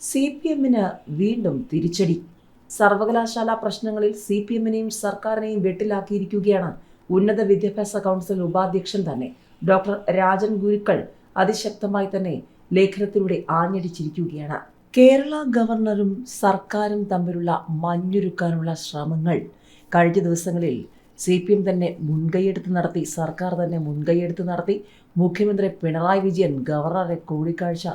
C P എമ്മിന് വീണ്ടും തിരിച്ചടി. സർവകലാശാല പ്രശ്നങ്ങളിൽ സി പി എമ്മിനെയും സർക്കാരിനെയും വെട്ടിലാക്കിയിരിക്കുകയാണ് ഉന്നത വിദ്യാഭ്യാസ കൗൺസിൽ ഉപാധ്യക്ഷൻ തന്നെ. ഡോക്ടർ രാജൻ ഗുരുക്കൾ അതിശക്തമായി തന്നെ ലേഖനത്തിലൂടെ ആഞ്ഞടിച്ചിരിക്കുകയാണ്. കേരള ഗവർണറും സർക്കാരും തമ്മിലുള്ള മഞ്ഞുരുക്കാനുള്ള ശ്രമങ്ങൾ. കഴിഞ്ഞ ദിവസങ്ങളിൽ സി പി എം തന്നെ മുൻകൈയെടുത്ത് നടത്തി സർക്കാർ തന്നെ മുൻകൈയെടുത്ത് നടത്തി. മുഖ്യമന്ത്രി പിണറായി വിജയൻ ഗവർണറെ കൂടിക്കാഴ്ച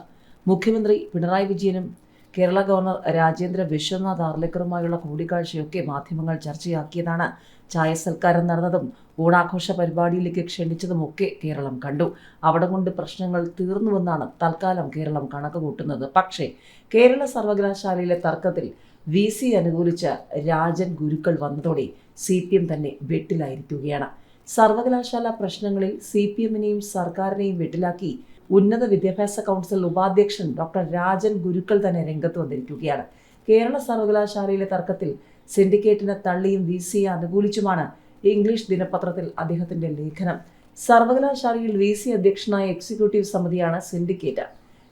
മുഖ്യമന്ത്രി പിണറായി വിജയനും കേരള ഗവർണർ രാജേന്ദ്ര വിശ്വനാഥ് ആർലേക്കറുമായുള്ള കൂടിക്കാഴ്ചയൊക്കെ മാധ്യമങ്ങൾ ചർച്ചയാക്കിയതാണ്. ചായ സൽക്കാരം നടന്നതും ഓണാഘോഷ പരിപാടിയിലേക്ക് ക്ഷണിച്ചതുമൊക്കെ കേരളം കണ്ടു. അവിടെ കൊണ്ട് പ്രശ്നങ്ങൾ തീർന്നുവെന്നാണ് തൽക്കാലം കേരളം കണക്ക് കൂട്ടുന്നത് പക്ഷേ കേരള സർവകലാശാലയിലെ തർക്കത്തിൽ വി സി അനുകൂലിച്ച രാജൻ ഗുരുക്കൾ വന്നതോടെ സി പി എം തന്നെ വെട്ടിലായിരിക്കുകയാണ്. സർവകലാശാല പ്രശ്നങ്ങളിൽ സി പി എമ്മിനെയും സർക്കാരിനെയും വെട്ടിലാക്കി ഉന്നത വിദ്യാഭ്യാസ കൗൺസിൽ ഉപാധ്യക്ഷൻ ഡോക്ടർ രാജൻ ഗുരുക്കൾ തന്നെ രംഗത്ത് വന്നിരിക്കുകയാണ്. കേരള സർവകലാശാലയിലെ തർക്കത്തിൽ സിൻഡിക്കേറ്റിനെ തള്ളിയും വി സിയെ അനുകൂലിച്ചുമാണ് ഇംഗ്ലീഷ് ദിനപത്രത്തിൽ അദ്ദേഹത്തിന്റെ ലേഖനം. സർവകലാശാലയിൽ വി സി അധ്യക്ഷനായ എക്സിക്യൂട്ടീവ് സമിതിയാണ് സിൻഡിക്കേറ്റ്.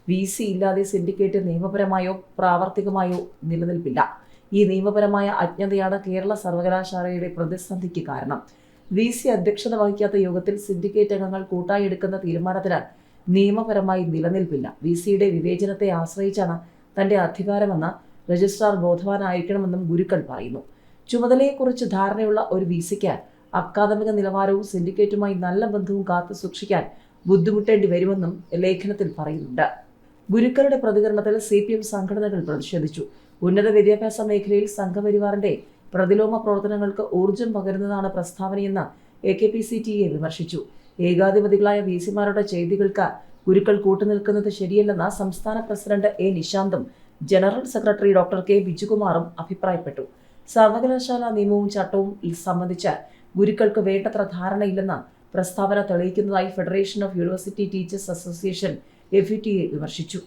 വി സി ഇല്ലാതെ സിൻഡിക്കേറ്റ് നിയമപരമായോ പ്രാവർത്തികമായോ നിലനിൽപ്പില്ല. ഈ നിയമപരമായ അജ്ഞതയാണ് കേരള സർവകലാശാലയുടെ പ്രതിസന്ധിക്ക് കാരണം. വി സി അധ്യക്ഷത വഹിക്കാത്ത യോഗത്തിൽ സിൻഡിക്കേറ്റ് അംഗങ്ങൾ കൂട്ടായി എടുക്കുന്ന തീരുമാനത്തിന് നിയമപരമായി നിലനിൽപ്പില്ല. വി സിയുടെ വിവേചനത്തെ ആശ്രയിച്ചാണ് തന്റെ അധികാരമെന്ന രജിസ്ട്രാർ ബോധവാനായിരിക്കണമെന്നും ഗുരുക്കൾ പറയുന്നു. ചുമതലയെക്കുറിച്ച് ധാരണയുള്ള ഒരു വി സിക്ക് അക്കാദമിക നിലവാരവും സിൻഡിക്കേറ്റുമായി നല്ല ബന്ധവും കാത്തു സൂക്ഷിക്കാൻ ബുദ്ധിമുട്ടേണ്ടി വരുമെന്നും ലേഖനത്തിൽ പറയുന്നുണ്ട്. ഗുരുക്കളുടെ പ്രതികരണത്തിൽ സി പി എം സംഘടനകൾ പ്രതിഷേധിച്ചു. ഉന്നത വിദ്യാഭ്യാസ മേഖലയിൽ സംഘപരിവാറിന്റെ പ്രതിലോമ പ്രവർത്തനങ്ങൾക്ക് ഊർജം പകരുന്നതാണ് പ്രസ്താവനയെന്ന് A K P C T A വിമർശിച്ചു. ഏകാധിപതികളായ വി സിമാരുടെ ചെയ്തികൾക്ക് ഗുരുക്കൾ കൂട്ടുനിൽക്കുന്നത് ശരിയല്ലെന്ന് സംസ്ഥാന പ്രസിഡന്റ് എ നിശാന്തും ജനറൽ സെക്രട്ടറി ഡോക്ടർ കെ ബിജുകുമാറും അഭിപ്രായപ്പെട്ടു. സർവകലാശാല നിയമവും ചട്ടവും സംബന്ധിച്ച് ഗുരുക്കൾക്ക് വേണ്ടത്ര ധാരണയില്ലെന്ന് പ്രസ്താവന തെളിയിക്കുന്നതായി federation of university teachers association F വിമർശിച്ചു.